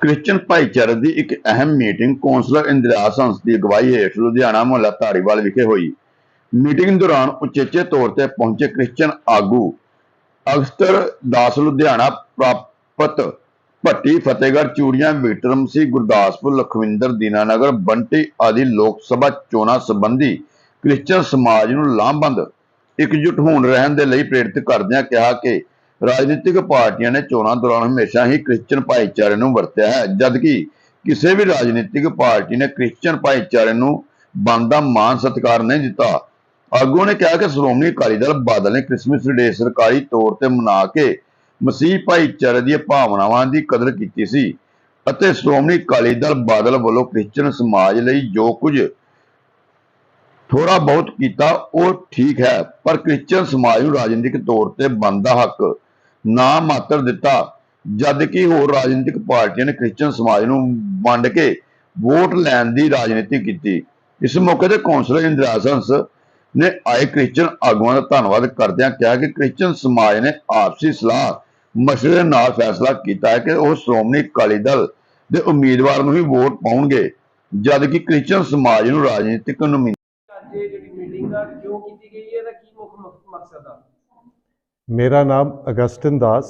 Christian ਭਾਈਚਾਰੇ ਦੀ ਇੱਕ ਅਹਿਮ ਮੀਟਿੰਗ ਕੌਂਸਲਰ ਇੰਦਰਾਜ ਹੰਸ ਦੀ ਅਗਵਾਈ ਹੇਠ ਲੁਧਿਆਣਾ ਮੁਹੱਲਾ ਧਾਰੀਵਾਲ ਵਿਖੇ ਹੋਈ। ਮੀਟਿੰਗ ਦੌਰਾਨ ਉਚੇਚੇ ਤੌਰ ਤੇ ਪਹੁੰਚੇ ਕ੍ਰਿਸਚੀਅਨ ਆਗੂ ਅਗਸਤਰ ਦਾਸ ਲੁਧਿਆਣਾ ਪ੍ਰਾਪਤ ਭੱਟੀ ਫਤਿਹਗੜ੍ਹ ਚੂੜੀਆਂ ਵਿਕਰਮ ਸਿੰਘ, ਗੁਰਦਾਸਪੁਰ, ਲਖਵਿੰਦਰ, ਦੀਨਾਨਗਰ, ਬੰਟੀ ਆਦਿ ਲੋਕ ਸਭਾ ਚੋਣਾਂ ਸੰਬੰਧੀ ਕ੍ਰਿਸਚਨ ਸਮਾਜ ਨੂੰ ਲਾਮਬੰਦ ਇਕਜੁੱਟ ਹੋਣ ਰਹਿਣ ਦੇ ਲਈ ਪ੍ਰੇਰਿਤ ਕਰਦਿਆਂ ਕਿਹਾ ਕਿ ਰਾਜਨੀਤਿਕ ਪਾਰਟੀਆਂ ਨੇ ਚੋਣਾਂ ਦੌਰਾਨ ਹਮੇਸ਼ਾ ਹੀ ਕ੍ਰਿਸਚੀਅਨ ਭਾਈਚਾਰੇ ਨੂੰ ਵਰਤਿਆ ਹੈ, ਜਦਕਿ ਕਿਸੇ ਵੀ ਰਾਜਨੀਤਿਕ ਪਾਰਟੀ ਨੇ ਕ੍ਰਿਸਚੀਅਨ ਭਾਈਚਾਰੇ ਨੂੰ ਬਣਦਾ ਮਾਨ ਸਤਿਕਾਰ ਨਹੀਂ ਦਿੱਤਾ। ਆਗੂ ਨੇ ਕਿਹਾ ਕਿ ਸ਼੍ਰੋਮਣੀ ਅਕਾਲੀ ਦਲ ਬਾਦਲ ਨੇ ਕ੍ਰਿਸਮਸ ਡੇ ਸਰਕਾਰੀ ਤੌਰ ਤੇ ਮਨਾ ਕੇ ਮਸੀਹ ਭਾਈਚਾਰੇ ਦੀਆਂ ਭਾਵਨਾਵਾਂ ਦੀ ਕਦਰ ਕੀਤੀ ਸੀ ਅਤੇ ਸ਼੍ਰੋਮਣੀ ਅਕਾਲੀ ਦਲ ਬਾਦਲ ਵੱਲੋਂ ਕ੍ਰਿਸਚੀਅਨ ਸਮਾਜ ਲਈ ਜੋ ਕੁਝ ਥੋੜਾ ਬਹੁਤ ਕੀਤਾ, ਉਹ ਠੀਕ ਹੈ, ਪਰ ਕ੍ਰਿਸਚੀਅਨ ਸਮਾਜ ਨੂੰ ਰਾਜਨੀਤਿਕ ਤੌਰ ਤੇ ਬਣਦਾ ਹੱਕ ਨਾ ਮਾਤਰ ਦਿੱਤਾ। ਜਦ ਕਿ ਹੋਰ ਰਾਜਨੀਤਿਕ ਪਾਰਟੀਆਂ ਨੇ ਕ੍ਰਿਸਚੀਅਨ ਸਮਾਜ ਨੂੰ ਵੰਡ ਕੇ ਵੋਟ ਲੈਣ ਦੀ ਰਾਜਨੀਤੀ ਕੀਤੀ। ਇਸ ਮੌਕੇ ਤੇ ਕੌਂਸਲਰ ਇੰਦਰਾਜ ਹੰਸ ਨੇ ਆਏ ਕ੍ਰਿਸਚੀਅਨ ਆਗੂਆਂ ਦਾ ਧੰਨਵਾਦ ਕਰਦਿਆਂ ਕਿਹਾ ਕਿ ਕ੍ਰਿਸਚੀਅਨ ਸਮਾਜ ਨੇ ਆਪਸੀ ਸਲਾਹ ਮਸ਼ਵਰੇ ਨਾਲ ਫੈਸਲਾ ਕੀਤਾ ਹੈ ਕਿ ਉਹ ਸ਼੍ਰੋਮਣੀ ਅਕਾਲੀ ਦਲ ਦੇ ਉਮੀਦਵਾਰ ਨੂੰ ਹੀ ਵੋਟ ਪਾਉਣਗੇ। ਜਦ ਕਿ ਕ੍ਰਿਸਚੀਅਨ ਸਮਾਜ ਨੂੰ ਰਾਜਨੀਤਿਕ ਨੁਮਾਇੰਦੇ ਜਿਹੜੀ ਮੀਟਿੰਗ ਆ, ਕਿਉਂ ਕੀਤੀ ਗਈ ਹੈ ਇਹਦਾ ਕੀ ਮੁੱਖ ਮਕਸਦ ਆ? ਮੇਰਾ ਨਾਮ ਅਗਸਟਿਨ ਦਾਸ,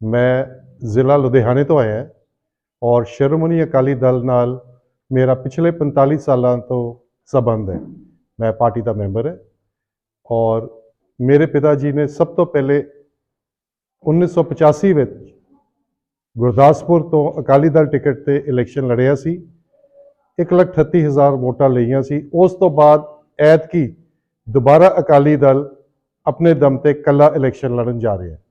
ਮੈਂ ਜ਼ਿਲ੍ਹਾ ਲੁਧਿਆਣੇ ਤੋਂ ਆਇਆ ਔਰ ਸ਼੍ਰੋਮਣੀ ਅਕਾਲੀ ਦਲ ਨਾਲ ਮੇਰਾ ਪਿਛਲੇ 45 ਸਾਲਾਂ ਤੋਂ ਸਬੰਧ ਹੈ। ਮੈਂ ਪਾਰਟੀ ਦਾ ਮੈਂਬਰ ਹੈ ਔਰ ਮੇਰੇ ਪਿਤਾ ਜੀ ਨੇ ਸਭ ਤੋਂ ਪਹਿਲੇ 1985 ਵਿੱਚ ਗੁਰਦਾਸਪੁਰ ਤੋਂ ਅਕਾਲੀ ਦਲ ਟਿਕਟ ਤੇ ਇਲੈਕਸ਼ਨ ਲੜਿਆ ਸੀ 138000 ਵੋਟਾਂ ਲਈਆਂ ਸੀ। ਉਸ ਤੋਂ ਬਾਅਦ ਐਤਕੀ ਦੁਬਾਰਾ ਅਕਾਲੀ ਦਲ ਆਪਣੇ ਦਮ ਤੇ ਕੱਲਾ ਇਲੈਕਸ਼ਨ ਲੜਨ ਜਾ ਰਿਹਾ ਹੈ।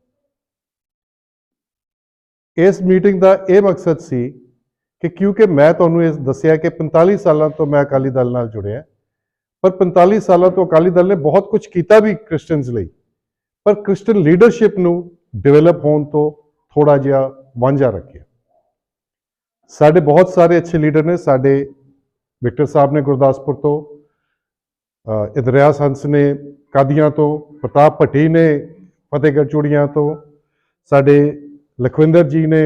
ਇਸ ਮੀਟਿੰਗ ਦਾ ਇਹ ਮਕਸਦ ਸੀ ਕਿ ਕਿਉਂਕਿ ਮੈਂ ਤੁਹਾਨੂੰ ਇਹ ਦੱਸਿਆ ਕਿ 45 ਸਾਲਾਂ ਤੋਂ ਮੈਂ ਅਕਾਲੀ ਦਲ ਨਾਲ ਜੁੜਿਆ, ਪਰ 45 ਸਾਲਾਂ ਤੋਂ ਅਕਾਲੀ ਦਲ ਨੇ ਬਹੁਤ ਕੁਝ ਕੀਤਾ ਵੀ ਕ੍ਰਿਸਚੀਅਨਸ ਲਈ, ਪਰ ਕ੍ਰਿਸਚੀਅਨ ਲੀਡਰਸ਼ਿਪ ਨੂੰ ਡਿਵੈਲਪ ਹੋਣ ਤੋਂ ਥੋੜਾ ਜਿਹਾ ਵਾਂਝਾ ਰੱਖਿਆ। ਸਾਡੇ ਬਹੁਤ ਸਾਰੇ ਅੱਛੇ ਲੀਡਰ ਨੇ, ਸਾਡੇ ਵਿਕਟਰ ਸਾਹਿਬ ਨੇ ਗੁਰਦਾਸਪੁਰ ਤੋਂ ਇਦਰਿਆਸ ਹੰਸ ਨੇ ਕਾਦੀਆਂ ਤੋਂ, ਪ੍ਰਤਾਪ ਭੱਟੀ ਨੇ ਫਤਿਹਗੜ੍ਹ ਚੂੜੀਆਂ ਤੋਂ, ਸਾਡੇ ਲਖਵਿੰਦਰ ਜੀ ਨੇ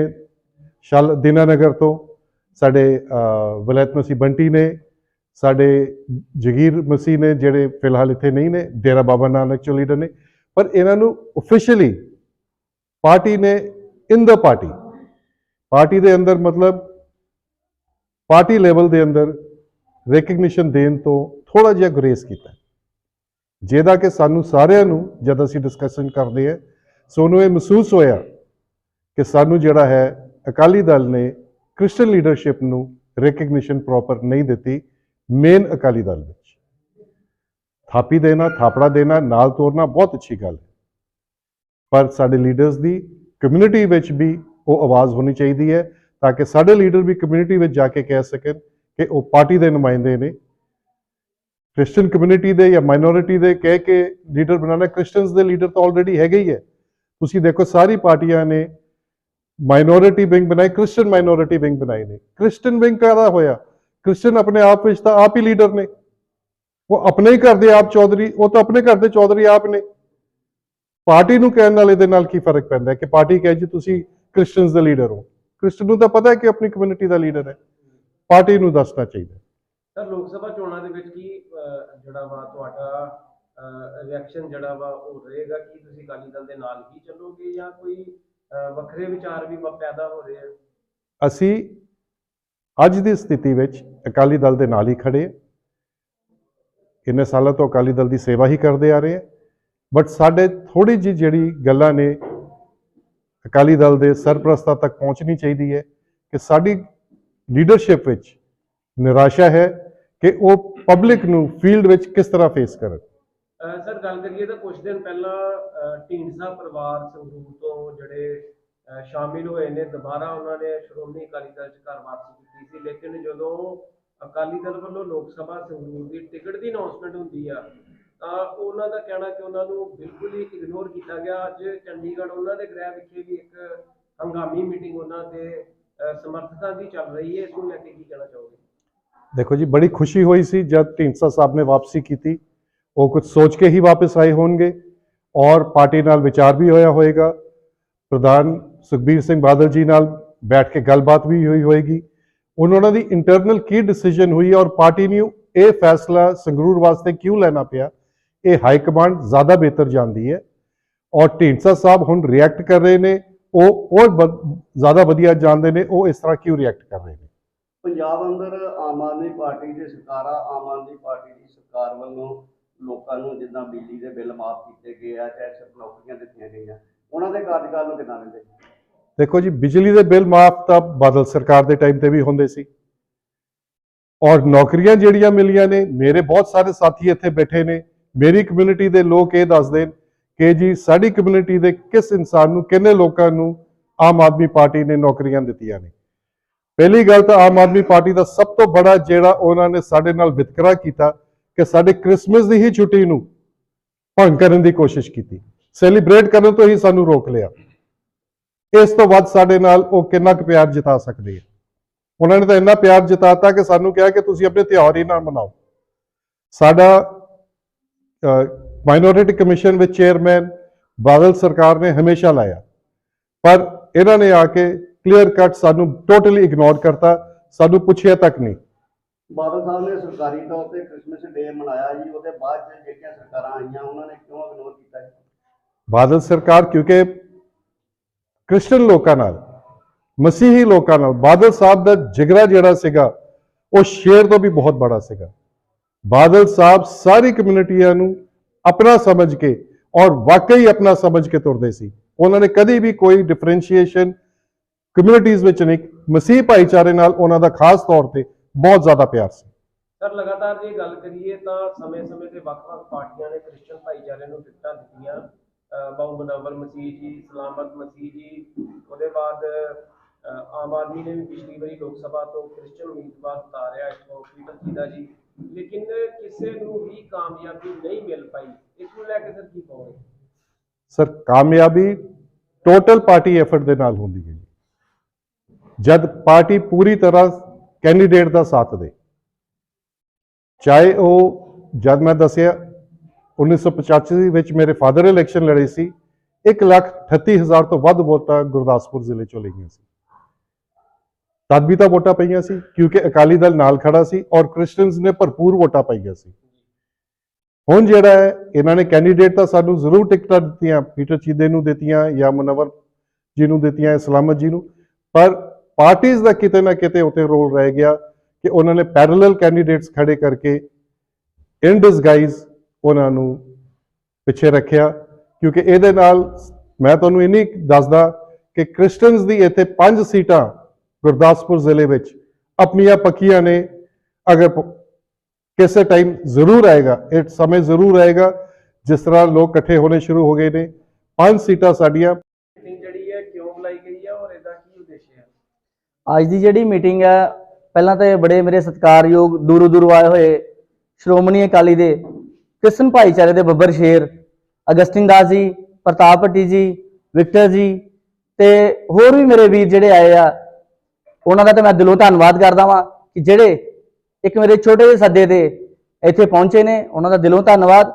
ਸ਼ਲ ਦੀਨਾਨਗਰ ਤੋਂ, ਸਾਡੇ ਵਲੈਤ ਮਸੀਹ ਬੰਟੀ ਨੇ, ਸਾਡੇ ਜਗੀਰ ਮਸੀਹ ਨੇ ਜਿਹੜੇ ਫਿਲਹਾਲ ਇੱਥੇ ਨਹੀਂ ਨੇ, ਡੇਰਾ ਬਾਬਾ ਨਾਨਕ ਚੋ ਲੀਡਰ ਨੇ, ਪਰ ਇਹਨਾਂ ਨੂੰ ਆਫੀਸ਼ੀਅਲੀ ਪਾਰਟੀ ਨੇ ਇਨ ਦਾ ਪਾਰਟੀ ਪਾਰਟੀ ਦੇ ਅੰਦਰ ਮਤਲਬ ਪਾਰਟੀ ਲੈਵਲ ਦੇ ਅੰਦਰ ਰੈਕਗਨੀਸ਼ਨ ਦੇਣ ਤੋਂ ਥੋੜਾ ਜਿਹਾ ਗੁਰੇਜ਼ ਕੀਤਾ। ਜਿਹਦਾ ਕਿ ਸਾਨੂੰ ਸਾਰਿਆਂ ਨੂੰ ਜਦ ਅਸੀਂ ਡਿਸਕਸ਼ਨ ਕਰਦੇ ਹਾਂ ਸੋਨੂੰ ਇਹ ਮਹਿਸੂਸ ਹੋਇਆ ਕਿ ਸਾਨੂੰ ਜਿਹੜਾ ਹੈ, ਅਕਾਲੀ ਦਲ ਨੇ ਕ੍ਰਿਸਚੀਅਨ ਲੀਡਰਸ਼ਿਪ ਨੂੰ ਰੈਕਗਨੀਸ਼ਨ ਪ੍ਰੋਪਰ ਨਹੀਂ ਦਿੱਤੀ ਮੇਨ ਅਕਾਲੀ ਦਲ ਵਿੱਚ। ਥਾਪੀ ਦੇਣਾ, ਥਾਪੜਾ ਦੇਣਾ, ਨਾਲ ਤੋਰਨਾ ਬਹੁਤ ਅੱਛੀ ਗੱਲ ਹੈ। ਪਰ ਸਾਡੇ ਲੀਡਰਸ ਦੀ ਕਮਿਊਨਿਟੀ ਵਿੱਚ ਵੀ ਉਹ ਆਵਾਜ਼ ਹੋਣੀ ਚਾਹੀਦੀ ਹੈ, ਤਾਂ ਕਿ ਸਾਡੇ ਲੀਡਰ ਵੀ ਕਮਿਊਨਿਟੀ ਵਿੱਚ ਜਾ ਕੇ ਕਹਿ ਸਕਣ ਕਿ ਉਹ ਪਾਰਟੀ ਦੇ ਨੁਮਾਇੰਦੇ ਨੇ ਕ੍ਰਿਸਚੀਅਨ ਕਮਿਊਨਿਟੀ ਦੇ ਜਾਂ ਮਾਈਨੋਰਿਟੀ ਦੇ ਕਹਿ ਕੇ ਲੀਡਰ ਬਣਾਉਣਾ ਕ੍ਰਿਸਚੀਅਨਸ ਦੇ ਲੀਡਰ ਤਾਂ ਆਲਰੇਡੀ ਹੈਗੇ ਹੀ ਹੈ। ਤੁਸੀਂ ਦੇਖੋ ਸਾਰੀ ਪਾਰਟੀਆਂ ਨੇ ਮਾਈਨੋਰਿਟੀ ਵਿੰਗ ਬਣਾਈ ਕ੍ਰਿਸਚੀਅਨ ਮਾਈਨੋਰਿਟੀ ਵਿੰਗ ਬਣਾਈ ਨੇ। ਕ੍ਰਿਸਚੀਅਨ ਵਿੰਗ ਕਾਹਦਾ ਹੋਇਆ? ਕ੍ਰਿਸਚੀਅਨ ਆਪਣੇ ਆਪ ਵਿੱਚ ਤਾਂ ਆਪ ਹੀ ਲੀਡਰ ਨੇ। ਉਹ ਆਪਣੇ ਹੀ ਘਰ ਦੇ ਆਪ ਚੌਧਰੀ, ਉਹ ਤਾਂ ਆਪਣੇ ਘਰ ਦੇ ਚੌਧਰੀ ਆਪ ਨੇ। ਪਾਰਟੀ ਨੂੰ ਕਹਿਣ ਨਾਲ ਇਹਦੇ ਨਾਲ ਕੀ ਫ਼ਰਕ ਪੈਂਦਾ ਹੈ ਕਿ ਪਾਰਟੀ ਕਹੇ ਜੀ ਤੁਸੀਂ ਕ੍ਰਿਸਚੀਅਨਸ ਦੇ ਲੀਡਰ ਹੋ। ਕ੍ਰਿਸਚੀਅਨ ਨੂੰ ਤਾਂ ਪਤਾ ਹੈ ਕਿ ਆਪਣੀ ਕਮਿਊਨਿਟੀ ਦਾ ਲੀਡਰ ਹੈ। ਪਾਰਟੀ ਨੂੰ ਦੱਸਣਾ ਚਾਹੀਦਾ ਸਰ, ਲੋਕ ਸਭਾ ਚੋਣਾਂ ਦੇ ਵਿੱਚ ਕੀ ਜਿਹੜਾ ਵਾ ਤੁਹਾਡਾ ਰਿਐਕਸ਼ਨ ਜਿਹੜਾ ਵਾ ਉਹ ਰਹੇਗਾ? ਕਿ ਤੁਸੀਂ ਅਕਾਲੀ ਦਲ ਦੇ ਨਾਲ ਹੀ ਚੱਲੋਗੇ ਜਾਂ ਕੋਈ ਵੱਖਰੇ ਵਿਚਾਰ ਵੀ ਪੈਦਾ ਹੋ ਰਹੇ ਆ? ਅਸੀਂ ਅੱਜ ਦੀ ਸਥਿਤੀ ਵਿੱਚ ਅਕਾਲੀ ਦਲ ਦੇ ਨਾਲ ਹੀ ਖੜੇ ਇੰਨੇ ਸਾਲਾਂ ਤੋਂ ਅਕਾਲੀ ਦਲ ਦੀ ਸੇਵਾ ਹੀ ਕਰਦੇ ਆ ਰਹੇ ਹਾਂ ਬਟ ਸਾਡੇ ਥੋੜੀ ਜਿਹੀ ਜਿਹੜੀ ਗੱਲਾਂ ਨੇ, ਅਕਾਲੀ ਦਲ ਦੇ ਸਰਪ੍ਰਸਤਾਂ ਤੱਕ ਪਹੁੰਚਣੀ ਚਾਹੀਦੀ ਹੈ ਕਿ ਸਾਡੀ ਲੀਡਰਸ਼ਿਪ ਵਿੱਚ ਨਿਰਾਸ਼ਾ ਹੈ ਕਿ ਉਹ ਪਬਲਿਕ ਨੂੰ ਫੀਲਡ ਵਿੱਚ ਕਿਸ ਤਰ੍ਹਾਂ ਫੇਸ ਕਰਨ? ਸਰ, ਗੱਲ ਕਰੀਏ ਤਾਂ ਕੁਝ ਦਿਨ ਪਹਿਲਾਂ ਢੀਂਡਸਾ ਪਰਿਵਾਰ ਸੰਗਰੂਰ ਤੋਂ ਜਿਹੜੇ ਸ਼ਾਮਿਲ ਹੋਏ ਨੇ, ਦੁਬਾਰਾ ਉਹਨਾਂ ਨੇ ਸ਼੍ਰੋਮਣੀ ਅਕਾਲੀ ਦਲ ਚ ਘਰ ਵਾਪਸੀ ਕੀਤੀ ਸੀ। ਲੇਕਿਨ ਜਦੋਂ ਅਕਾਲੀ ਦਲ ਵੱਲੋਂ ਲੋਕ ਸਭਾ ਸੰਗਰੂਰ ਦੀ ਟਿਕਟ ਦੀ ਅਨਾਉਂਸਮੈਂਟ ਹੁੰਦੀ ਆ, ਤਾਂ ਉਹਨਾਂ ਦਾ ਕਹਿਣਾ ਕਿ ਉਹਨਾਂ ਨੂੰ ਬਿਲਕੁਲ ਹੀ ਇਗਨੋਰ ਕੀਤਾ ਗਿਆ। ਅੱਜ ਚੰਡੀਗੜ੍ਹ ਉਹਨਾਂ ਦੇ ਗ੍ਰਹਿ ਵਿਖੇ ਵੀ ਇੱਕ ਹੰਗਾਮੀ ਮੀਟਿੰਗ ਉਹਨਾਂ ਦੇ ਸਮਰਥਕਾਂ ਦੀ ਚੱਲ ਰਹੀ ਹੈ। ਇਸ ਨੂੰ ਲੈ ਕੇ ਕੀ ਕਹਿਣਾ ਚਾਹੋਗੇ? ਦੇਖੋ ਜੀ, ਬੜੀ ਖੁਸ਼ੀ ਹੋਈ ਸੀ ਜਦ ਢੀਂਡਸਾ ਸਾਹਿਬ ਨੇ ਵਾਪਸੀ ਕੀਤੀ। ਉਹ ਕੁਝ ਸੋਚ ਕੇ ਹੀ ਵਾਪਸ ਆਏ ਹੋਣਗੇ ਔਰ ਪਾਰਟੀ ਨਾਲ ਵਿਚਾਰ ਵੀ ਹੋਇਆ ਹੋਏਗਾ। ਪ੍ਰਧਾਨ ਸੁਖਬੀਰ ਸਿੰਘ ਬਾਦਲ ਜੀ ਨਾਲ ਬੈਠ ਕੇ ਗੱਲਬਾਤ ਵੀ ਹੋਈ ਹੋਏਗੀ। ਉਹਨਾਂ ਦੀ ਇੰਟਰਨਲ ਕੀ ਡਿਸੀਜਨ ਹੋਈ ਔਰ ਪਾਰਟੀ ਨੂੰ ਇਹ ਫੈਸਲਾ ਸੰਗਰੂਰ ਵਾਸਤੇ ਕਿਉਂ ਲੈਣਾ ਪਿਆ? ਇਹ ਹਾਈ ਕਮਾਂਡ ਜ਼ਿਆਦਾ ਬਿਹਤਰ ਜਾਣਦੀ ਹੈ। ਔਰ ਢੀਂਡਸਾ ਸਾਹਿਬ ਹੁਣ ਰਿਐਕਟ ਕਰ ਰਹੇ ਨੇ। ਉਹ ਹੋਰ ਜ਼ਿਆਦਾ ਵਧੀਆ ਜਾਣਦੇ ਨੇ। ਉਹ ਇਸ ਤਰ੍ਹਾਂ ਕਿਉਂ ਰਿਐਕਟ ਕਰ ਰਹੇ ਨੇ? ਪੰਜਾਬ ਅੰਦਰ ਆਮ ਆਦਮੀ ਪਾਰਟੀ ਦੀ ਸਰਕਾਰ ਆ ਆਮ ਆਦਮੀ ਪਾਰਟੀ ਦੀ ਸਰਕਾਰ ਵੱਲੋਂ ਲੋਕਾਂ ਨੂੰ ਜਿੱਦਾਂ ਬਿਜਲੀ ਦੇ ਬਿੱਲ ਮਾਫ ਕੀਤੇ ਗਏ ਆ, ਚਾਹੇ ਸਿਰਫ ਦਿੱਤੀਆਂ ਗਈਆਂ, ਉਹਨਾਂ ਦੇ ਕਾਰਜਕਾਲ ਨੂੰ ਕਿੱਦਾਂ ਲੈਂਦੇ? ਦੇਖੋ ਜੀ, ਬਿਜਲੀ ਦੇ ਬਿੱਲ ਮਾਫ ਤਾਂ ਬਾਦਲ ਸਰਕਾਰ ਦੇ ਟਾਈਮ ਤੇ ਵੀ ਹੁੰਦੇ ਸੀ। ਔਰ ਨੌਕਰੀਆਂ ਜਿਹੜੀਆਂ ਮਿਲੀਆਂ ਨੇ, ਮੇਰੇ ਬਹੁਤ ਸਾਰੇ ਸਾਥੀ ਇੱਥੇ ਬੈਠੇ ਨੇ, ਮੇਰੀ ਕਮਿਊਨਿਟੀ ਦੇ ਲੋਕ ਇਹ ਦੱਸਦੇ ਨੇ ਕਿ ਜੀ, ਸਾਡੀ ਕਮਿਊਨਿਟੀ ਦੇ ਕਿਸ ਇਨਸਾਨ ਨੂੰ, ਕਿੰਨੇ ਲੋਕਾਂ ਨੂੰ ਆਮ ਆਦਮੀ ਪਾਰਟੀ ਨੇ ਨੌਕਰੀਆਂ ਦਿੱਤੀਆਂ ਨੇ। ਪਹਿਲੀ ਗੱਲ ਤਾਂ ਆਮ ਆਦਮੀ ਪਾਰਟੀ ਦਾ ਸਭ ਤੋਂ ਬੜਾ ਜਿਹੜਾ ਉਹਨਾਂ ਨੇ ਸਾਡੇ ਨਾਲ ਵਿਤਕਰਾ ਕੀਤਾ ਕਿ ਸਾਡੇ ਕ੍ਰਿਸਮਸ ਦੀ ਹੀ ਛੁੱਟੀ ਨੂੰ ਭੰਗ ਕਰਨ ਦੀ ਕੋਸ਼ਿਸ਼ ਕੀਤੀ। ਸੈਲੀਬ੍ਰੇਟ ਕਰਨ ਤੋਂ ਹੀ ਸਾਨੂੰ ਰੋਕ ਲਿਆ। ਇਸ ਤੋਂ ਵੱਧ ਸਾਡੇ ਨਾਲ ਉਹ ਕਿੰਨਾ ਕੁ ਪਿਆਰ ਜਿਤਾ ਸਕਦੇ ਆ। ਉਹਨਾਂ ਨੇ ਤਾਂ ਇੰਨਾ ਪਿਆਰ ਜਿਤਾਤਾ ਕਿ ਸਾਨੂੰ ਕਿਹਾ ਕਿ ਤੁਸੀਂ ਆਪਣੇ ਤਿਉਹਾਰ ਹੀ ਨਾ ਮਨਾਓ। ਸਾਡਾ ਮਾਈਨੋਰਿਟੀ ਕਮਿਸ਼ਨ ਵਿੱਚ ਚੇਅਰਮੈਨ ਬਾਦਲ ਸਰਕਾਰ ਨੇ ਹਮੇਸ਼ਾ ਲਾਇਆ। ਪਰ ਇਹਨਾਂ ਨੇ ਆ ਕੇ ਕਲੀਅਰ ਕੱਟ ਸਾਨੂੰ ਟੋਟਲੀ ਇਗਨੋਰ ਕਰਤਾ ਸਾਨੂੰ ਪੁੱਛਿਆ ਤੱਕ ਨਹੀਂ। ਬਾਦਲ ਸਾਹਿਬ ਨੇ ਸਰਕਾਰੀ ਤੌਰ ਤੇ ਕ੍ਰਿਸਮਸ ਡੇ ਮਨਾਇਆ ਜੀ ਉਹਦੇ ਬਾਅਦ 'ਚ ਜਿਹੜੀਆਂ ਸਰਕਾਰਾਂ ਆਈਆਂ ਉਹਨਾਂ ਨੇ ਕਿਉਂ ਇਗਨੋਰ ਕੀਤਾ ਜੀ? ਬਾਦਲ ਸਰਕਾਰ ਕਿਉਂਕਿ ਕ੍ਰਿਸਚਨ ਲੋਕਾਂ ਨਾਲ ਮਸੀਹੀ ਲੋਕਾਂ ਨਾਲ ਬਾਦਲ ਸਾਹਿਬ ਦਾ ਜਿਗਰਾ ਜਿਹੜਾ ਸੀਗਾ ਉਹ ਸ਼ੇਰ ਤੋਂ ਵੀ ਬਹੁਤ ਬੜਾ ਸੀਗਾ। ਬਾਦਲ ਸਾਹਿਬ ਸਾਰੀ ਕਮਿਊਨਿਟੀਆਂ ਨੂੰ ਆਪਣਾ ਸਮਝ ਕੇ ਔਰ ਵਾਕਈ ਆਪਣਾ ਸਮਝ ਕੇ ਤੁਰਦੇ ਸੀ। ਉਹਨਾਂ ਨੇ ਕਦੀ ਵੀ ਕੋਈ ਡਿਫਰੈਂਸ਼ੀਏਸ਼ਨ ਕਮਿਊਨਿਟੀਜ਼ ਵਿੱਚ ਨਹੀਂ ਮਸੀਹ ਭਾਈਚਾਰੇ ਨਾਲ ਉਹਨਾਂ ਦਾ ਖਾਸ ਤੌਰ ਤੇ ਬਹੁਤ ਜ਼ਿਆਦਾ ਪਿਆਰ ਸੀ। ਸਰ ਲਗਾਤਾਰ ਜੇ ਗੱਲ ਕਰੀਏ ਤਾਂ ਸਮੇਂ-ਸਮੇਂ ਤੇ ਵੱਖ-ਵੱਖ ਪਾਰਟੀਆਂ ਨੇ ਕ੍ਰਿਸਚੀਅਨ ਭਾਈਚਾਰੇ ਨੂੰ ਟਿਕਟਾਂ ਦਿੱਤੀਆਂ। ਅਹ ਬਾਬੂ ਮਨਾਵਰ ਮਸੀਹ ਜੀ ਸਲਾਮਤ ਮਸੀਹ ਜੀ। ਉਹਦੇ ਬਾਅਦ ਆਮ ਆਦਮੀ ਨੇ ਵੀ ਪਿਛਲੀ ਵਾਰੀ ਲੋਕ ਸਭਾ ਤੋਂ ਕ੍ਰਿਸਚੀਅਨ ਉਮੀਦਵਾਰ ਉਤਾਰਿਆ ਇਥੋਂ ਪੀਟਰ ਜੀਦਾ ਜੀ। ਲੇਕਿਨ ਕਿਸੇ ਨੂੰ ਵੀ ਕਾਮਯਾਬੀ ਨਹੀਂ ਮਿਲ ਪਾਈ। ਇਸ ਨੂੰ ਲੈ ਕੇ ਸਰ ਕੀ ਕਹੋਗੇ? ਸਰ ਕਾਮਯਾਬੀ ਟੋਟਲ ਪਾਰਟੀ ਐਫਰਟ ਦੇ ਨਾਲ ਹੁੰਦੀ ਹੈ ਜੀ। ਜਦ ਪਾਰਟੀ ਪੂਰੀ ਤਰ੍ਹਾਂ ਕੈਂਡੀਡੇਟ ਦਾ ਸਾਥ ਦੇ। ਚਾਹੇ ਉਹ, ਜਦ ਮੈਂ ਦੱਸਿਆ 1985 ਦੇ ਵਿੱਚ ਮੇਰੇ ਫਾਦਰ ਇਲੈਕਸ਼ਨ ਲੜੇ ਸੀ 138000 ਤੋਂ ਵੱਧ ਵੋਟਾਂ ਗੁਰਦਾਸਪੁਰ ਜ਼ਿਲ੍ਹੇ ਚੋਂ ਲਈਆਂ ਸੀ। ਤਦ ਵੀ ਤਾਂ ਵੋਟਾਂ ਪਈਆਂ ਸੀ, ਕਿਉਂਕਿ ਅਕਾਲੀ ਦਲ ਨਾਲ ਖੜਾ ਸੀ ਔਰ ਕ੍ਰਿਸਚੀਅਨਸ ਨੇ ਭਰਪੂਰ ਵੋਟਾਂ ਪਾਈਆਂ ਸੀ। ਹੁਣ ਜਿਹੜਾ ਹੈ, ਇਹਨਾਂ ਨੇ ਕੈਂਡੀਡੇਟ ਤਾਂ ਸਾਨੂੰ ਜ਼ਰੂਰ ਟਿਕਟਾਂ ਦਿੱਤੀਆਂ, ਪੀਟਰ ਚੀਦੇ ਨੂੰ ਦਿੱਤੀਆਂ ਜਾਂ ਮੁਨਵਰ ਜੀ ਨੂੰ ਦਿੱਤੀਆਂ ਸਲਾਮਤ ਜੀ ਨੂੰ, ਪਰ ਪਾਰਟੀਆਂ ਦਾ ਕਿਤੇ ਨਾ ਕਿਤੇ ਉੱਤੇ ਰੋਲ ਰਹਿ ਗਿਆ ਕਿ ਉਹਨਾਂ ਨੇ ਪੈਰਲਲ ਕੈਂਡੀਡੇਟਸ ਖੜੇ ਕਰਕੇ ਇਨ ਡਿਸਗਾਈਜ਼ ਉਹਨਾਂ ਨੂੰ ਪਿੱਛੇ ਰੱਖਿਆ, ਕਿਉਂਕਿ ਇਹਦੇ ਨਾਲ ਮੈਂ ਤੁਹਾਨੂੰ ਇੰਨੀ ਦੱਸਦਾ ਕਿ ਕ੍ਰਿਸਚੀਅਨਸ ਦੀ ਇੱਥੇ ਪੰਜ ਸੀਟਾਂ ਗੁਰਦਾਸਪੁਰ ਜ਼ਿਲ੍ਹੇ ਵਿੱਚ ਆਪਣੀਆਂ ਪੱਕੀਆਂ ਨੇ। ਅਗਰ ਕਿਸੇ ਟਾਈਮ ਜ਼ਰੂਰ ਆਏਗਾ, ਇਹ ਸਮੇਂ ਜ਼ਰੂਰ ਆਏਗਾ, ਜਿਸ ਤਰ੍ਹਾਂ ਲੋਕ ਇਕੱਠੇ ਹੋਣੇ ਸ਼ੁਰੂ ਹੋ ਗਏ ਨੇ। ਪੰਜ ਸੀਟਾਂ ਸਾਡੀਆਂ। ਜਿਹੜੀ ਹੈ ਕਿਉਂ ਬੁਲਾਈ ਗਈ ਹੈ ਔਰ ਇਹਦਾ ਕੀ ਉਦੇਸ਼ ਹੈ? ਅੱਜ ਦੀ ਜਿਹੜੀ ਮੀਟਿੰਗ ਹੈ, ਪਹਿਲਾਂ ਤਾਂ ਇਹ ਬੜੇ ਮੇਰੇ ਸਤਿਕਾਰਯੋਗ ਦੂਰੋਂ ਦੂਰੋਂ ਆਏ ਹੋਏ ਸ਼੍ਰੋਮਣੀ ਅਕਾਲੀ ਦੇ, ਕ੍ਰਿਸ਼ਨ ਭਾਈਚਾਰੇ ਦੇ ਬੱਬਰ ਸ਼ੇਰ ਅਗਸਟਿਨ ਦਾਸ ਜੀ, ਪ੍ਰਤਾਪ ਭੱਟੀ ਜੀ, ਵਿਕਟਰ ਜੀ ਤੇ ਹੋਰ ਵੀ ਮੇਰੇ ਵੀਰ ਜਿਹੜੇ ਆਏ ਆ, ਉਹਨਾਂ ਦਾ ਤਾਂ ਮੈਂ ਦਿਲੋਂ ਧੰਨਵਾਦ ਕਰਦਾ ਵਾਂ ਕਿ ਜਿਹੜੇ ਇੱਕ ਮੇਰੇ ਛੋਟੇ ਜਿਹੇ ਸੱਦੇ ਤੇ ਇੱਥੇ ਪਹੁੰਚੇ ਨੇ, ਉਹਨਾਂ ਦਾ ਦਿਲੋਂ ਧੰਨਵਾਦ।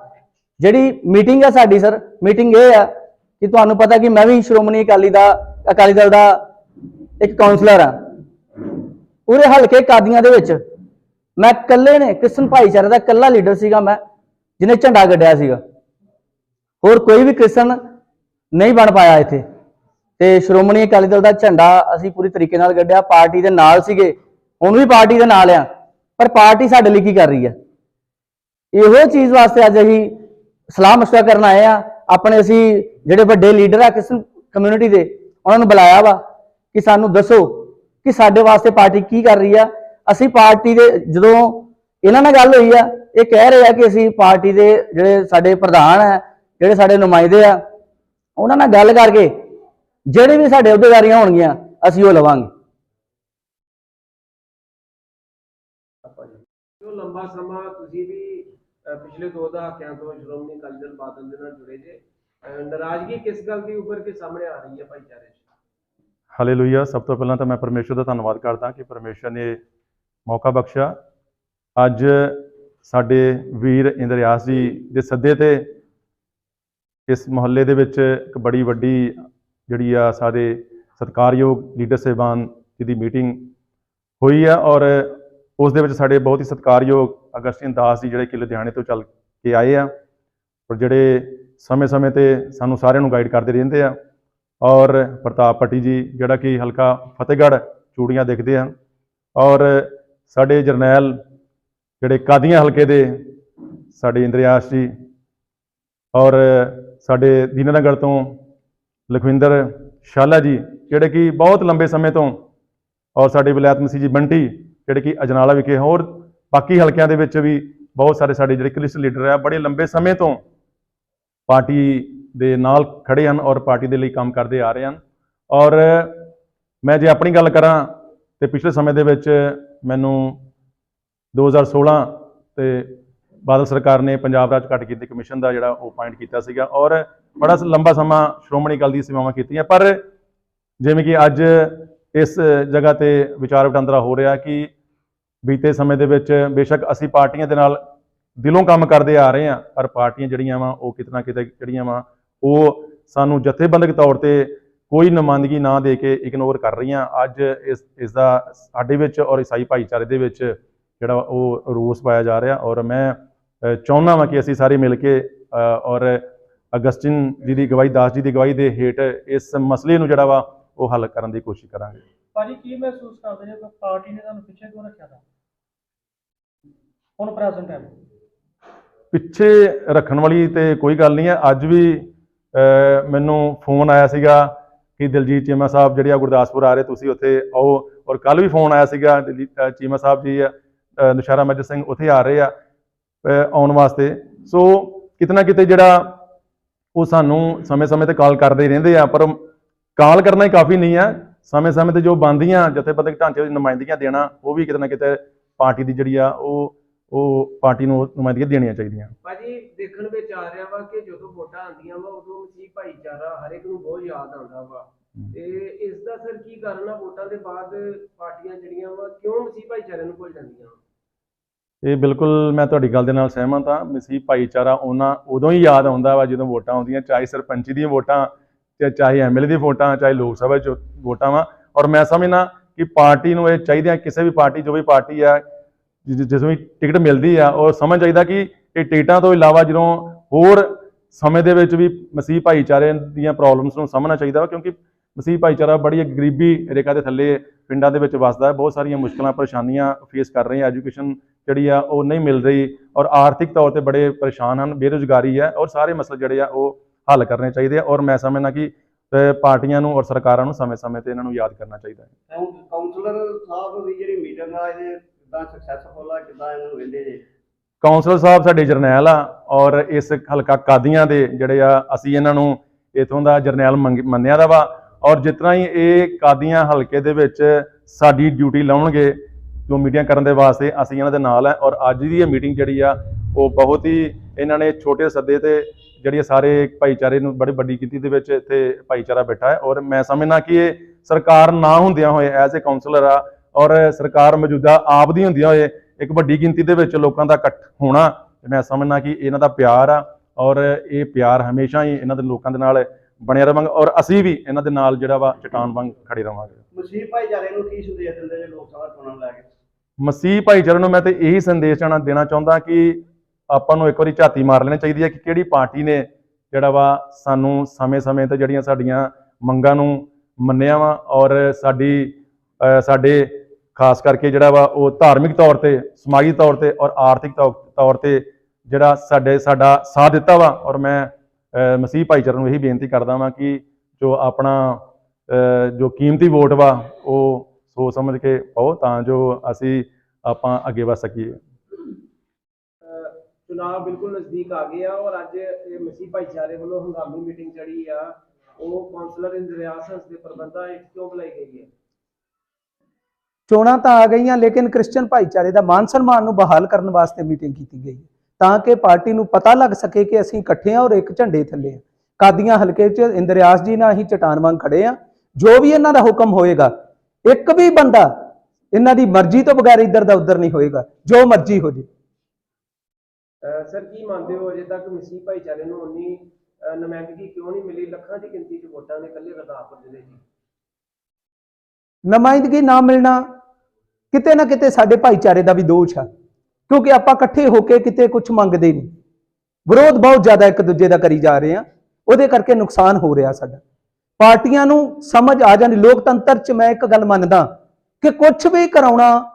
ਜਿਹੜੀ ਮੀਟਿੰਗ ਆ ਸਾਡੀ ਸਰ ਮੀਟਿੰਗ ਇਹ ਆ ਕਿ ਤੁਹਾਨੂੰ ਪਤਾ ਕਿ ਮੈਂ ਵੀ ਸ਼੍ਰੋਮਣੀ ਅਕਾਲੀ ਦਾ, ਅਕਾਲੀ ਦਲ ਦਾ ਇੱਕ ਕਾਉਂਸਲਰ ਆ। ਪੂਰੇ ਹਲਕੇ ਕਾਦੀਆਂ ਦੇ ਵਿੱਚ। ਮੈਂ ਇਕੱਲੇ ਨੇ, ਕ੍ਰਿਸ਼ਨ ਭਾਈਚਾਰੇ ਦਾ ਇਕੱਲਾ ਲੀਡਰ ਸੀਗਾ ਮੈਂ, ਜਿਹਨੇ ਝੰਡਾ ਗੱਡਿਆ ਸੀਗਾ। ਹੋਰ ਕੋਈ ਵੀ ਕ੍ਰਿਸ਼ਨ ਨਹੀਂ ਬਣ ਪਾਇਆ ਇੱਥੇ। ਤੇ ਸ਼੍ਰੋਮਣੀ ਅਕਾਲੀ ਦਲ ਦਾ ਝੰਡਾ ਅਸੀਂ ਪੂਰੀ ਤਰੀਕੇ ਨਾਲ ਗੱਡਿਆ। ਪਾਰਟੀ ਦੇ ਨਾਲ ਸੀਗੇ। ਹੁਣ ਵੀ ਪਾਰਟੀ ਦੇ ਨਾਲ ਆ। ਪਰ ਪਾਰਟੀ ਸਾਡੇ ਲਈ ਕੀ ਕਰ ਰਹੀ ਹੈ ਇਹੋ ਚੀਜ਼ ਵਾਸਤੇ ਅੱਜ ਅਸੀਂ ਸਲਾਹ ਮਸ਼ਵਰਾ ਕਰਨ ਆਏ ਆ। ਆਪਣੇ ਅਸੀਂ ਜਿਹੜੇ ਵੱਡੇ ਲੀਡਰ ਆ ਕ੍ਰਿਸ਼ਨ ਕਮਿਊਨਿਟੀ ਦੇ, ਉਹਨਾਂ ਨੂੰ ਬੁਲਾਇਆ ਵਾ। ਕਿ ਸਾਨੂੰ ਦੱਸੋ ਕਿ ਸਾਡੇ ਵਾਸਤੇ ਪਾਰਟੀ ਕੀ ਕਰ ਰਹੀ ਆ? ਅਸੀਂ ਪਾਰਟੀ ਦੇ ਜਦੋਂ ਇਹਨਾਂ ਨਾਲ ਗੱਲ ਹੋਈ ਆ, ਇਹ ਕਹਿ ਰਹੇ ਆ ਕਿ ਅਸੀਂ ਪਾਰਟੀ ਦੇ ਜਿਹੜੇ ਸਾਡੇ ਪ੍ਰਧਾਨ ਆ, ਜਿਹੜੇ ਸਾਡੇ ਨੁਮਾਇੰਦੇ ਆ, ਉਹਨਾਂ ਨਾਲ ਗੱਲ ਕਰਕੇ ਜਿਹੜੇ ਵੀ ਸਾਡੇ ਅਹੁਦੇਦਾਰੀਆਂ ਹੋਣਗੀਆਂ, ਅਸੀਂ ਉਹ ਲਵਾਂਗੇ। ਜੋ ਲੰਬਾ ਸਮਾਂ ਤੁਸੀਂ ਵੀ ਪਿਛਲੇ ਦੋ ਦਹਾਕਿਆਂ ਤੋਂ ਸ਼੍ਰੋਮਣੀ ਅਕਾਲੀ ਦਲ ਬਾਦਲ ਦੇ ਨਾਲ ਜੁੜੇ ਜੇ ਨਾਰਾਜ਼ਗੀ ਕਿਸ ਗੱਲ ਦੀ ਉੱਪਰ ਕੇ ਸਾਹਮਣੇ ਆ ਰਹੀ ਹੈ ਭਾਈਚਾਰੇ ਹਾਲੇਲੂਇਆ ਸਭ ਤੋਂ ਪਹਿਲਾਂ ਤਾਂ ਮੈਂ ਪਰਮੇਸ਼ਵਰ ਦਾ ਧੰਨਵਾਦ ਕਰਦਾ ਕਿ ਪਰਮੇਸ਼ਵਰ ਨੇ ਮੌਕਾ ਬਖਸ਼ਿਆ। ਅੱਜ ਸਾਡੇ ਵੀਰ ਇੰਦਰਿਆਸ ਜੀ ਦੇ ਸੱਦੇ ਤੇ ਇਸ ਮੁਹੱਲੇ ਦੇ ਵਿੱਚ ਇੱਕ ਬੜੀ ਵੱਡੀ ਜਿਹੜੀ ਆ ਸਾਰੇ ਸਤਿਕਾਰਯੋਗ ਲੀਡਰ ਸਾਹਿਬਾਨ ਜੀ ਦੀ ਮੀਟਿੰਗ ਹੋਈ ਆ ਔਰ ਉਸ ਦੇ ਵਿੱਚ ਸਾਡੇ ਬਹੁਤ ਹੀ ਸਤਿਕਾਰਯੋਗ ਅਗਸਤਿਨ ਦਾਸ ਜੀ ਜਿਹੜੇ ਕਿ ਲੁਧਿਆਣੇ ਤੋਂ ਚੱਲ ਕੇ ਆਏ ਆ ਔਰ ਜਿਹੜੇ ਸਮੇਂ-ਸਮੇਂ ਤੇ ਸਾਨੂੰ ਸਾਰਿਆਂ ਨੂੰ ਗਾਈਡ ਕਰਦੇ ਰਹਿੰਦੇ ਆ। ਔਰ ਪ੍ਰਤਾਪ ਪੱਟੀ ਜੀ, ਜਿਹੜਾ ਕਿ ਹਲਕਾ ਫਤਿਹਗੜ੍ਹ ਚੂੜੀਆਂ ਦੇਖਦੇ ਹਨ। ਔਰ ਸਾਡੇ ਜਰਨੈਲ ਜਿਹੜੇ ਕਾਦੀਆਂ ਹਲਕੇ ਦੇ, ਸਾਡੇ ਇੰਦਰਿਆਸ ਜੀ ਔਰ ਸਾਡੇ ਦੀਨਾਨਗਰ ਤੋਂ ਲਖਵਿੰਦਰ ਸ਼ਾਲਾ ਜੀ, ਜਿਹੜੇ ਕਿ ਬਹੁਤ ਲੰਬੇ ਸਮੇਂ ਤੋਂ, ਔਰ ਸਾਡੇ ਵਿਲਾਇਤ ਮਸੀਹ ਜੀ ਬੰਟੀ, ਜਿਹੜੇ ਕਿ ਅਜਨਾਲਾ ਵਿਖੇ ਹੋਰ ਬਾਕੀ ਹਲਕਿਆਂ ਦੇ ਵਿੱਚ ਵੀ ਬਹੁਤ ਸਾਰੇ ਸਾਡੇ ਜਿਹੜੇ ਕਲਿਸਟ ਲੀਡਰ ਆ, ਬੜੇ ਲੰਬੇ ਸਮੇਂ ਤੋਂ ਪਾਰਟੀ ਦੇ ਨਾਲ ਖੜੇ ਹਨ ਔਰ ਪਾਰਟੀ ਦੇ ਲਈ ਕੰਮ ਕਰਦੇ ਆ ਰਹੇ ਹਨ। ਔਰ ਮੈਂ ਜੇ ਆਪਣੀ ਗੱਲ ਕਰਾਂ ਤੇ ਪਿਛਲੇ ਸਮੇਂ ਦੇ ਵਿੱਚ ਮੈਨੂੰ 2016 ਤੇ ਬਾਦਲ ਸਰਕਾਰ ਨੇ ਪੰਜਾਬ ਰਾਜ ਘੱਟ ਕੀਤੀ ਕਮਿਸ਼ਨ ਦਾ ਜਿਹੜਾ ਉਹ ਅਪਾਇੰਟ ਕੀਤਾ ਸੀਗਾ ਔਰ ਬੜਾ ਲੰਬਾ ਸਮਾਂ ਸ਼੍ਰੋਮਣੀ ਅਕਾਲੀ ਦੀ ਸੇਵਾਵਾਂ ਕੀਤੀਆਂ। ਪਰ ਜਿਵੇਂ ਕਿ ਅੱਜ ਇਸ ਜਗ੍ਹਾ ਤੇ ਵਿਚਾਰ ਵਟਾਂਦਰਾ ਹੋ ਰਿਹਾ ਕਿ ਬੀਤੇ ਸਮੇਂ ਦੇ ਵਿੱਚ ਬੇਸ਼ੱਕ ਅਸੀਂ ਪਾਰਟੀਆਂ ਦੇ ਨਾਲ ਦਿਲੋਂ ਕੰਮ ਕਰਦੇ ਆ ਰਹੇ ਹਾਂ, ਪਰ ਪਾਰਟੀਆਂ ਜਿਹੜੀਆਂ ਵਾ ਉਹ ਕਿਤੇ ਨਾ ਕਿਤੇ ਜਿਹੜੀਆਂ ਵਾ ਉਹ ਸਾਨੂੰ ਜਥੇਬੰਦਕ ਤੌਰ ਤੇ ਕੋਈ ਨੁਮਾਇੰਦਗੀ ਨਾ ਦੇ ਕੇ ਇਗਨੋਰ ਕਰ ਰਹੀਆਂ। ਅੱਜ ਇਸ ਇਸ ਦਾ ਸਾਡੇ ਵਿੱਚ ਔਰ ਈਸਾਈ ਭਾਈਚਾਰੇ ਦੇ ਵਿੱਚ ਜਿਹੜਾ ਉਹ ਰੋਸ ਪਾਇਆ ਜਾ ਰਿਹਾ ਔਰ ਮੈਂ ਚਾਹੁੰਦਾ ਵਾਂ ਕਿ ਅਸੀਂ ਸਾਰੇ ਮਿਲ ਕੇ ਔਰ ਅਗਸਟਿਨ ਜੀ ਦੀ ਗਵਾਹੀ ਦਾਸ ਜੀ ਦੀ ਗਵਾਹੀ ਦੇ ਹੇਠ ਇਸ ਮਸਲੇ ਨੂੰ ਜਿਹੜਾ ਵਾ ਉਹ ਹੱਲ ਕਰਨ ਦੀ ਕੋਸ਼ਿਸ਼ ਕਰਾਂਗੇ। ਭਾਜੀ ਕੀ ਮਹਿਸੂਸ ਕਰਦੇ ਜੇ ਕਿ ਪਾਰਟੀ ਨੇ ਤੁਹਾਨੂੰ ਪਿੱਛੇ ਕਿਉਂ ਰੱਖਿਆ ਦਾ ਹੁਣ ਪ੍ਰੈਜ਼ੈਂਟ ਟਾਈਮ ਪਿੱਛੇ ਰੱਖਣ ਵਾਲੀ ਤੇ ਕੋਈ ਗੱਲ ਨਹੀਂ ਹੈ। ਅੱਜ ਵੀ ਮੈਨੂੰ ਫੋਨ ਆਇਆ ਸੀਗਾ ਕਿ ਦਿਲਜੀਤ ਚੀਮਾ ਸਾਹਿਬ ਜਿਹੜੇ ਆ ਗੁਰਦਾਸਪੁਰ ਆ ਰਹੇ ਤੁਸੀਂ ਉੱਥੇ ਆਓ। ਔਰ ਕੱਲ ਵੀ ਫੋਨ ਆਇਆ ਸੀਗਾ ਦਿਲਜੀਤ ਚੀਮਾ ਸਾਹਿਬ ਜੀ ਅ, ਨੁਸ਼ਾਰਾ ਮੈਜਰ ਸਿੰਘ ਉੱਥੇ ਆ ਰਹੇ ਆ ਆਉਣ ਵਾਸਤੇ। ਸੋ ਕਿਤੇ ਨਾ ਕਿਤੇ ਜਿਹੜਾ ਉਹ ਸਾਨੂੰ ਸਮੇਂ-ਸਮੇਂ ਤੇ ਕਾਲ ਕਰਦੇ ਹੀ ਰਹਿੰਦੇ ਆ ਪਰ ਕਾਲ ਕਰਨਾ ਹੀ ਕਾਫੀ ਨਹੀਂ ਆ। ਸਮੇਂ-ਸਮੇਂ ਤੇ ਜੋ ਬੰਦੀਆਂ ਜਥੇਬੰਦਕ ਢਾਂਚੇ ਦੀ ਨੁਮਾਇੰਦਗੀਆਂ ਦੇਣਾ ਉਹ ਵੀ ਕਿਤੇ ਨਾ ਕਿਤੇ ਪਾਰਟੀ ਦੀ ਜਿਹੜੀ ਆ ਉਹ ਉਹ ਪਾਰਟੀ ਨੂੰ ਨੁਮਾਇੰਦਗੀਆਂ ਦੇਣੀਆਂ ਚਾਹੀਦੀਆਂ। ਭਾਜੀ ਦੇਖਣ ਵਿੱਚ ਆ ਰਿਹਾ ਵਾ ਕਿ ਜਦੋਂ ਵੋਟਾਂ ਆਉਂਦੀਆਂ ਵਾ ਉਦੋਂ ਮਸੀਹ ਭਾਈਚਾਰਾ ਹਰ ਇੱਕ ਨੂੰ ਬਹੁਤ ਯਾਦ ਆਉਂਦਾ ਵਾ। ਤੇ ਇਸ ਦਾ ਸਰ ਕੀ ਕਾਰਨ ਆ? ਵੋਟਾਂ ਦੇ ਬਾਅਦ ਪਾਰਟੀਆਂ ਜਿਹੜੀਆਂ ਵਾ ਕਿਉਂ ਮਸੀਹ ਭਾਈਚਾਰੇ ਨੂੰ ਭੁੱਲ ਜਾਂਦੀਆਂ? ਇਹ ਬਿਲਕੁਲ ਮੈਂ ਤੁਹਾਡੀ ਗੱਲ ਦੇ ਨਾਲ ਸਹਿਮਤ ਹਾਂ। ਮਸੀਹ ਭਾਈਚਾਰਾ ਉਹਨਾਂ ਉਦੋਂ ਹੀ ਯਾਦ ਆਉਂਦਾ ਵਾ ਜਦੋਂ ਵੋਟਾਂ ਆਉਂਦੀਆਂ ਚਾਹੇ ਸਰਪੰਚੀ ਦੀਆਂ ਵੋਟਾਂ ਤੇ ਚਾਹੇ ਐਮਐਲਏ ਦੀਆਂ ਵੋਟਾਂ ਚਾਹੇ ਲੋਕ ਸਭਾ ਚ ਵੋਟਾਂ ਵਾ। ਔਰ ਮੈਂ ਸਮਝਣਾ ਕਿ ਪਾਰਟੀ ਨੂੰ ਇਹ ਚਾਹੀਦਾ ਕਿਸੇ ਵੀ ਪਾਰਟੀ ਜੋ ਵੀ ਪਾਰਟੀ ਆ ਜਿਸ ਵੀ ਟਿਕਟ ਮਿਲਦੀ ਆ ਔਰ ਸਮਝ ਚਾਹੀਦਾ ਕਿ ਇਹ ਟਿਕਟਾਂ ਤੋਂ ਇਲਾਵਾ ਜਦੋਂ ਹੋਰ ਸਮੇਂ ਦੇ ਵਿੱਚ ਵੀ ਮਸੀਹ ਭਾਈਚਾਰੇ ਦੀਆਂ ਪ੍ਰੋਬਲਮਸ ਨੂੰ ਸਮਝਣਾ ਚਾਹੀਦਾ ਵਾ, ਕਿਉਂਕਿ ਮਸੀਹ ਭਾਈਚਾਰਾ ਬੜੀ ਗਰੀਬੀ ਰੇਖਾ ਦੇ ਥੱਲੇ ਪਿੰਡਾਂ ਦੇ ਵਿੱਚ ਵੱਸਦਾ ਹੈ, ਬਹੁਤ ਸਾਰੀਆਂ ਮੁਸ਼ਕਲਾਂ, ਪਰੇਸ਼ਾਨੀਆਂ ਫੇਸ ਕਰ ਰਹੇ ਆ ਐਜੂਕੇਸ਼ਨ ਜਿਹੜੀ ਆ ਉਹ ਨਹੀਂ ਮਿਲ ਰਹੀ ਔਰ ਆਰਥਿਕ ਤੌਰ ਤੇ ਬੜੇ ਪਰੇਸ਼ਾਨ ਹਨ, ਬੇਰੁਜ਼ਗਾਰੀ ਹੈ ਔਰ ਸਾਰੇ ਮਸਲੇ ਜਿਹੜੇ ਆ ਉਹ ਹੱਲ ਕਰਨੇ ਚਾਹੀਦੇ ਆ ਔਰ ਮੈਂ ਸਮਝਦਾ ਕਿ ਪਾਰਟੀਆਂ ਨੂੰ ਔਰ ਸਰਕਾਰਾਂ ਨੂੰ ਸਮੇਂ-ਸਮੇਂ ਤੇ ਇਹਨਾਂ ਨੂੰ ਯਾਦ ਕਰਨਾ ਚਾਹੀਦਾ ਹੈ। ਕਾਉਂਸਲਰ ਸਾਹਿਬ ਦੀ ਜਿਹੜੀ ਮੀਟਿੰਗ ਆ, ਇਹ ਕਿਦਾਂ ਸਕਸੈਸਫੁਲ ਆ, ਕਿਦਾਂ ਇਹਨੂੰ ਵੇਂਦੇ ਜੇ? ਕਾਉਂਸਲਰ ਸਾਹਿਬ ਸਾਡੇ ਜਰਨੈਲ ਆ ਔਰ ਇਸ ਹਲਕਾ ਕਾਦੀਆਂ ਦੇ ਜਿਹੜੇ ਆ, ਅਸੀਂ ਇਹਨਾਂ ਨੂੰ ਇਥੋਂ ਦਾ ਜਰਨੈਲ ਮੰਗ- ਮੰਨਿਆ ਦਾ ਵਾ ਔਰ ਜਿਤਨਾ ਹੀ ਇਹ ਕਾਦੀਆਂ ਹਲਕੇ ਦੇ ਵਿੱਚ ਸਾਡੀ ਡਿਊਟੀ ਲਾਉਣਗੇ, ਜੋ ਮੀਟਿੰਗ ਕਰਨ ਦੇ ਵਾਸਤੇ ਅਸੀਂ ਇਹਨਾਂ ਦੇ ਨਾਲ ਹੈ ਔਰ ਅੱਜ ਦੀ ਇਹ ਮੀਟਿੰਗ ਜਿਹੜੀ ਆ, ਉਹ ਬਹੁਤ ਹੀ ਇਹਨਾਂ ਨੇ ਛੋਟੇ ਸੱਦੇ ਤੇ ਜਿਹੜੀ ਇਹ ਸਾਰੇ ਭਾਈਚਾਰੇ ਨੂੰ ਬੜੀ ਵੱਡੀ ਗਿਣਤੀ ਦੇ ਵਿੱਚ ਇੱਥੇ ਭਾਈਚਾਰਾ ਬੈਠਾ ਹੈ ਔਰ ਮੈਂ ਸਮਝਣਾ ਕਿ ਇਹ ਸਰਕਾਰ ਨਾ ਹੁੰਦਿਆਂ ਹੋਏ ਐਜ਼ ਅ ਕਾਉਂਸਲਰ ਆ ਔਰ ਸਰਕਾਰ ਮੌਜੂਦਾ ਆਪ ਦੀ ਹੁੰਦਿਆਂ ਹੋਏ ਇੱਕ ਵੱਡੀ ਗਿਣਤੀ ਦੇ ਵਿੱਚ ਲੋਕਾਂ ਦਾ ਇਕੱਠ ਹੋਣਾ ਤੇ ਮੈਂ ਸਮਝਣਾ ਕਿ ਇਹਨਾਂ ਦਾ ਪਿਆਰ ਆ ਔਰ ਇਹ ਪਿਆਰ ਹਮੇਸ਼ਾ ਹੀ ਇਹਨਾਂ ਦੇ ਲੋਕਾਂ ਦੇ ਨਾਲ ਬਣਿਆ ਰਵਾਂਗਾ ਔਰ ਅਸੀਂ ਵੀ ਇਹਨਾਂ ਦੇ ਨਾਲ ਜਿਹੜਾ ਵਾ ਚਟਾਨ ਵਾਂਗ ਖੜੇ ਰਵਾਂਗੇ। ਮਸੀਹ ਭਾਈਚਾਰੇ ਨੂੰ ਕੀ ਸੰਦੇਸ਼ ਦਿੰਦੇ ਜੇ ਲੋਕ ਸਭਾ ਚੋਣਾਂ ਲੈ ਕੇ? ਮਸੀਹ ਭਾਈਚਾਰੇ ਨੂੰ ਮੈਂ ਤੇ ਇਹੀ ਸੰਦੇਸ਼ ਜਾਣਾ ਦੇਣਾ ਚਾਹੁੰਦਾ ਕਿ ਆਪਾਂ ਨੂੰ ਇੱਕ ਵਾਰੀ ਝਾਤੀ ਮਾਰ ਲੈਣੀ ਚਾਹੀਦੀ ਹੈ ਕਿ ਕਿਹੜੀ ਪਾਰਟੀ ਨੇ ਜਿਹੜਾ ਵਾ ਸਾਨੂੰ ਸਮੇਂ-ਸਮੇਂ ਤੇ ਜਿਹੜੀਆਂ ਸਾਡੀਆਂ ਮੰਗਾਂ ਨੂੰ ਮੰਨਿਆ ਵਾ ਔਰ ਸਾਡੀ ਸਾਡੇ ਖਾਸ ਕਰਕੇ ਜਿਹੜਾ ਵਾ ਉਹ ਧਾਰਮਿਕ ਤੌਰ ਤੇ ਸਮਾਜੀ ਤੌਰ ਤੇ ਔਰ ਆਰਥਿਕ ਤੌ- ਤੌਰ ਤੇ ਜਿਹੜਾ ਸਾਡੇ, ਸਾਡਾ ਸਾਥ ਦਿੱਤਾ ਵਾ ਔਰ ਮੈਂ ਮਸੀਹ ਭਾਈਚਾਰੇ ਨੂੰ ਇਹੀ ਬੇਨਤੀ ਕਰਦਾ ਵਾਂ ਕਿ ਜੋ ਆਪਣਾ ਜੋ ਕੀਮਤੀ ਵੋਟ ਵਾ ਉਹ ਸੋਚ ਸਮਝ ਕੇ ਪਾਓ ਤਾਂ ਜੋ ਅਸੀਂ ਆਪਾਂ ਅੱਗੇ ਵਧ ਸਕੀਏ। ਅਹ ਚੁਣਾਵ ਬਿਲਕੁਲ ਨਜ਼ਦੀਕ ਆ ਗਏ ਆ ਔਰ ਅੱਜ ਇਹ ਮਸੀਹ ਭਾਈਚਾਰੇ ਵੱਲੋਂ ਹੰਗਾਮੀ ਮੀਟਿੰਗ ਜਿਹੜੀ ਆ, ਉਹ ਕਾਉਂਸਲਰ ਇੰਦਰਿਆਸ ਹੰਸ ਦੇ ਪ੍ਰਬੰਧਾਂ ਹੇਠ ਕਿਉਂ ਬੁਲਾਈ ਗਈ ਹੈ? ਚੋਣਾਂ ਤਾਂ ਆ ਗਈਆਂ, ਲੇਕਿਨ ਕ੍ਰਿਸਚੀਅਨ ਭਾਈਚਾਰੇ ਦਾ ਮਾਨ ਸਨਮਾਨ ਨੂੰ ਬਹਾਲ ਕਰਨ ਵਾਸਤੇ ਮੀਟਿੰਗ ਕੀਤੀ ਗਈ ਤਾਂ ਕਿ ਪਾਰਟੀ ਨੂੰ ਪਤਾ ਲੱਗ ਸਕੇ ਕਿ ਅਸੀਂ ਇਕੱਠੇ ਹਾਂ ਔਰ ਇੱਕ ਝੰਡੇ ਥੱਲੇ ਹਾਂ। ਕਾਦੀਆਂ ਹਲਕੇ 'ਚ ਇੰਦਰਿਆਸ ਜੀ ਨਾਲ ਅਸੀਂ ਚਟਾਨ ਵਾਂਗ ਖੜੇ ਹਾਂ। ਜੋ ਵੀ ਇਹਨਾਂ ਦਾ ਹੁਕਮ ਹੋਏਗਾ, ਇੱਕ ਵੀ ਬੰਦਾ ਇਹਨਾਂ ਦੀ ਮਰਜ਼ੀ ਤੋਂ ਬਗੈਰ ਇੱਧਰ ਦਾ ਉੱਧਰ ਨਹੀਂ ਹੋਏਗਾ, ਜੋ ਮਰਜ਼ੀ ਹੋ ਜੇ। ਸਰ, ਕੀ ਮੰਨਦੇ ਹੋ ਅਜੇ ਤੱਕ ਮਸੀਹ ਭਾਈਚਾਰੇ ਨੂੰ ਉਨੀ ਨੁਮਾਇੰਦਗੀ ਕਿਉਂ ਨਹੀਂ ਮਿਲੀ? ਲੱਖਾਂ ਦੀ ਗਿਣਤੀ 'ਚ ਵੋਟਾਂ ਨੇ ਇਕੱਲੇ ਗੁਰਦਾਸਪੁਰ ਜ਼ਿਲ੍ਹੇ 'ਚ ਨੁਮਾਇੰਦਗੀ ਨਾ ਮਿਲਣਾ। ਕਿਤੇ ਨਾ ਕਿਤੇ ਸਾਡੇ ਭਾਈਚਾਰੇ ਦਾ ਵੀ ਦੋਸ਼ ਆ। ਕਿਉਂਕਿ ਆਪਾਂ ਇਕੱਠੇ ਹੋ ਕੇ ਕਿਤੇ ਕੁਝ ਮੰਗਦੇ ਨਹੀਂ। ਵਿਰੋਧ ਬਹੁਤ ਜ਼ਿਆਦਾ ਇੱਕ ਦੂਜੇ ਦਾ ਕਰੀ ਜਾ ਰਹੇ ਆ। ਉਹਦੇ ਕਰਕੇ ਨੁਕਸਾਨ ਹੋ ਰਿਹਾ ਸਾਡਾ। ਪਾਰਟੀਆਂ ਨੂੰ ਸਮਝ ਆ ਜਾਂਦੀ। ਲੋਕਤੰਤਰ 'ਚ ਮੈਂ ਇੱਕ ਗੱਲ ਮੰਨਦਾ ਕਿ ਕੁਝ ਵੀ ਕਰਾਉਣਾ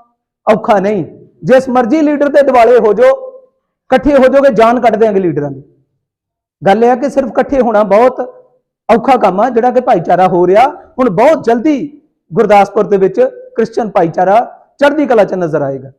ਔਖਾ ਨਹੀਂ। ਜਿਸ ਮਰਜ਼ੀ ਲੀਡਰ ਦੇ ਦਿਵਾਲੇ ਹੋ ਜਾਓ, ਇਕੱਠੇ ਹੋ ਜਾਓਗੇ, ਜਾਨ ਕੱਢ ਦੇਾਂਗੇ ਲੀਡਰਾਂ ਦੀ। ਗੱਲ ਇਹ ਹੈ ਕਿ ਸਿਰਫ ਇਕੱਠੇ ਹੋਣਾ ਬਹੁਤ ਔਖਾ ਕੰਮ ਆ, ਜਿਹੜਾ ਕਿ ਭਾਈਚਾਰਾ ਹੋ ਰਿਹਾ। ਹੁਣ ਬਹੁਤ ਜਲਦੀ ਗੁਰਦਾਸਪੁਰ ਦੇ ਵਿੱਚ ਕ੍ਰਿਸਚੀਅਨ ਭਾਈਚਾਰਾ ਚੜ੍ਹਦੀ ਕਲਾ 'ਚ ਨਜ਼ਰ ਆਏਗਾ।